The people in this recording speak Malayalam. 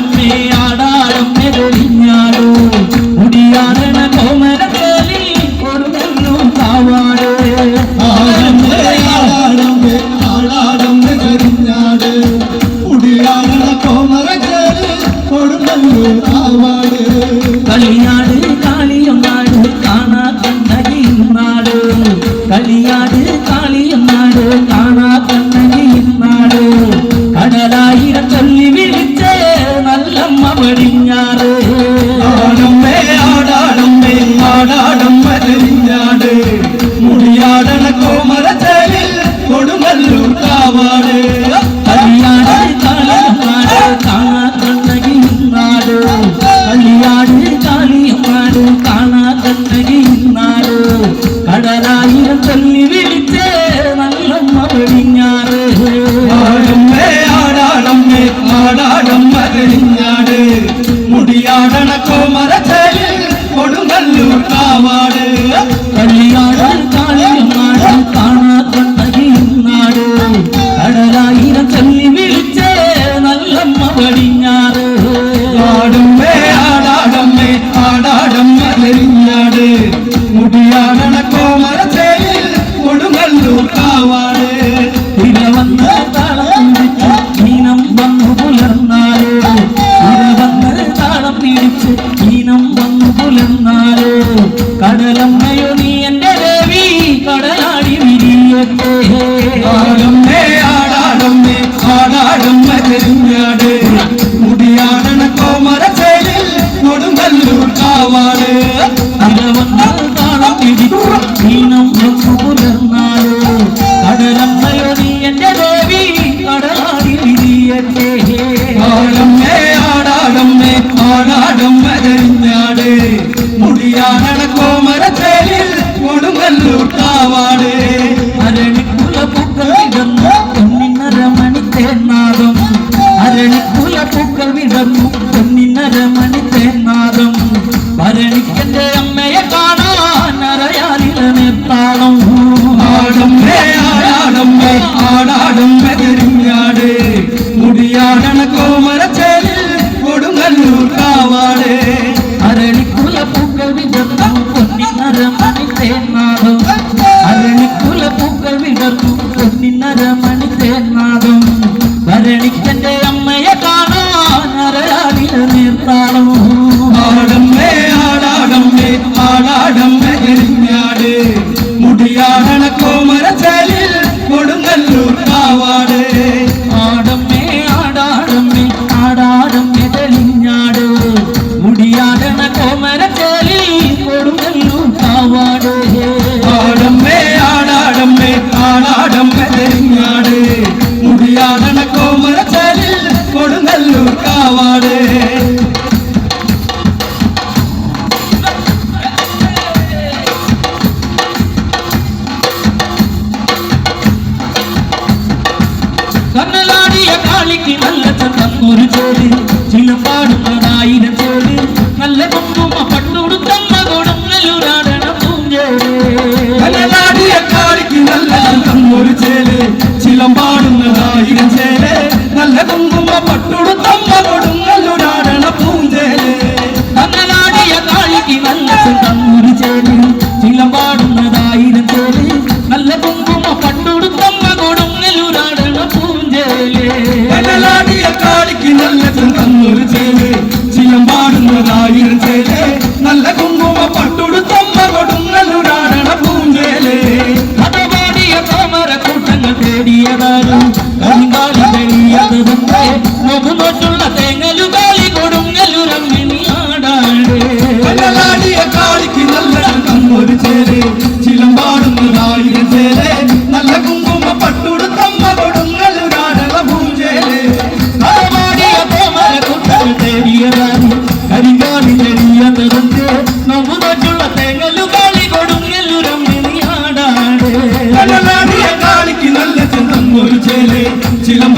ആടാടമ്മേ ആടാടമ്മേ തെളിഞ്ഞാടോ മുടിയാടണ കോമരക്കേലി ഒരു നെല്ലും കാവാട്. കോമരക്കേൽ കൊടുങ്ങല്ലൂർ ആവാട് കളിയാട് പടിഞ്ഞാറ് ആടമ്പേ ആടാടമ്പേ ആടാടമ്പേ കരിഞ്ഞാട് മുടിയാടണ കോമരക്കേലിൽ കൊടുങ്ങല്ലൂർ കാവാട്. കളിയാട് കാളിയമ്മാട് കാണാ കണ്ണകിയുന്നാട് കടലായിരം ചൊല്ലി വിളിച്ചേ നല്ലമ്മ പടിഞ്ഞാറ് വന്നു പുലർന്നാൽ കടലമ്മയോ നീ എന്റെ ദേവി? കടലാടി വിരിയട്ടെ. ആടമ്മേ ആടാടമ്മേ ആടാടമ്മ നെരിഞ്ഞാട് മുടിയാടണ കോമരച്ചേലിൽ കൊടുങ്ങല്ലൂർ കാവാട് അരണിക്കുല പൂക്കൾ വിടർന്നു പൊന്നിന്നര തേന്നാദം അരണിക്കുല പൂക്കൾ വിടർന്നു പൊന്നിന്നര തേന്നാദം ഭരണിക്കന്റെ അമ്മയെ കാണാൻ അറയാലില ആടാടമ്മേ ആടാടമ്മേ കരിഞ്ഞാട് മുടിയാടണ കോമരച്ചേലിൽ പൂക്കൾ കാളിക്ക് നല്ല ചന്തന്നൊരു ചോൽ ചില പാടുന്നതായിരം ചോൽ നല്ല കുങ്കുമ പട്ടുടുത്തമ്മ കൊടുങ്ങല്ലൂരാടണ പൂഞ്ചേര് കലലാടിയ കാളിക്ക് നല്ല ഒരു ചേൽ. ചിലമ്പാടുന്നതായിരം ചേൽ. നല്ല കുങ്കുമ പട്ടുടുത്തമ്മ കൊടുങ്ങല്ലൂരാടണ പൂഞ്ചേൽ. കണ്ണലാടിയ കാളിക്ക് നല്ല ചന്തൂര് ചേൽ. ചിലം പാടുന്നതായിരം ചേൽ. നല്ല കുങ്കുമ കലലാടിയ കാളിക്ക് നല്ല തന്നൊരു ചേൽ. ചിലമ്പാടുന്നതായിരം ചേൽ. നല്ല കുങ്കുമ പട്ടുടുത്തമ്മ കൊടുങ്ങല്ലൂരാടണ പൂഞ്ചേൽ. കഥപാടിയ താമര കൂട്ടങ്ങൾ തേടിയതാണ് കരിങ്കാലി തെളിയതുണ്ട് മുഖമറ്റുള്ള chilango.